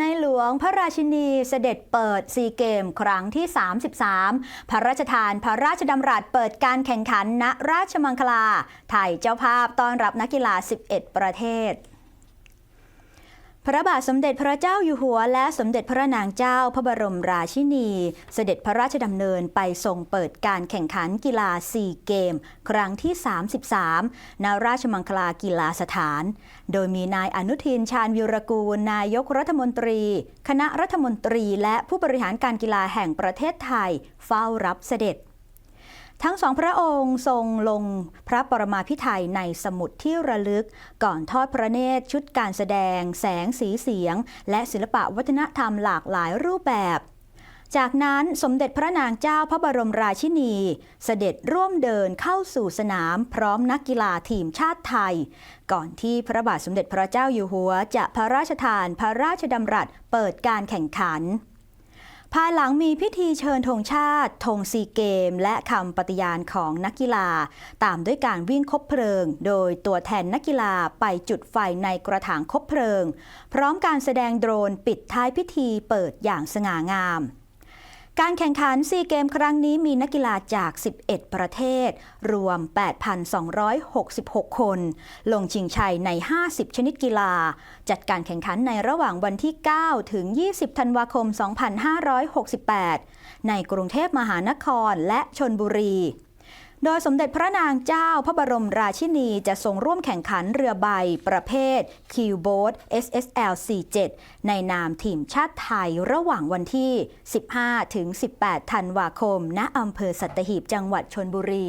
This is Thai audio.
ในหลวงพระราชินีเสด็จเปิดซีเกมครั้งที่ 33 พระราชทานพระราชดำรัสเปิดการแข่งขันณราชมังคลา ไทยเจ้าภาพต้อนรับนักกีฬา 11 ประเทศ พระบาทสมเด็จพระเจ้าอยู่หัว และสมเด็จพระนางเจ้าพระบรมราชินี เสด็จพระราชดำเนินไปทรงเปิดการแข่งขันกีฬาซีเกม ครั้งที่ 33 ณ ราชมังคลากีฬาสถาน โดยมีนายอนุทินชาญวิรกูล นายกรัฐมนตรี คณะรัฐมนตรี และผู้บริหารการกีฬาแห่งประเทศไทย เฝ้ารับเสด็จ ทั้งสองพระองค์ทรงลงพระปรมาภิไธยในสมุดที่ระลึก ก่อนทอดพระเนตรชุดการแสดง แสงสีเสียง และศิลปะวัฒนธรรมหลากหลายรูปแบบ จากนั้นสมเด็จพระนางเจ้าพระบรมราชินี เสด็จร่วมเดินเข้าสู่สนามพร้อมนักกีฬาทีมชาติไทย ก่อนที่พระบาทสมเด็จพระเจ้าอยู่หัว จะพระราชทานพระราชดำรัสเปิดการแข่งขัน ภายหลังมีพิธีเชิญธงชาติธงซีเกม และคำปฏิญาณของนักกีฬา ตามด้วยการวิ่งคบเพลิง โดยตัวแทนนักกีฬาไปจุดไฟในกระถางคบเพลิง พร้อมการแสดงโดรนปิดท้ายพิธีเปิดอย่างสง่างาม การแข่งขันซีเกมครั้งนี้มีนักกีฬาจาก 11 ประเทศ รวม 8,266 คน ลงชิงชัยใน 50 ชนิดกีฬา จัดการแข่งขันในระหว่างวันที่ 9 ถึง 20 ธันวาคม 2568 ในกรุงเทพมหานครและชนบุรี โดยสมเด็จพระนางเจ้าพระบรมราชินีจะทรงร่วมแข่งขันเรือใบประเภท Q Boat SSL 47ในนามทีมชาติไทยระหว่างวันที่ 15ถึง18 ธันวาคม ณอำเภอสัตหีบจังหวัดชนบุรี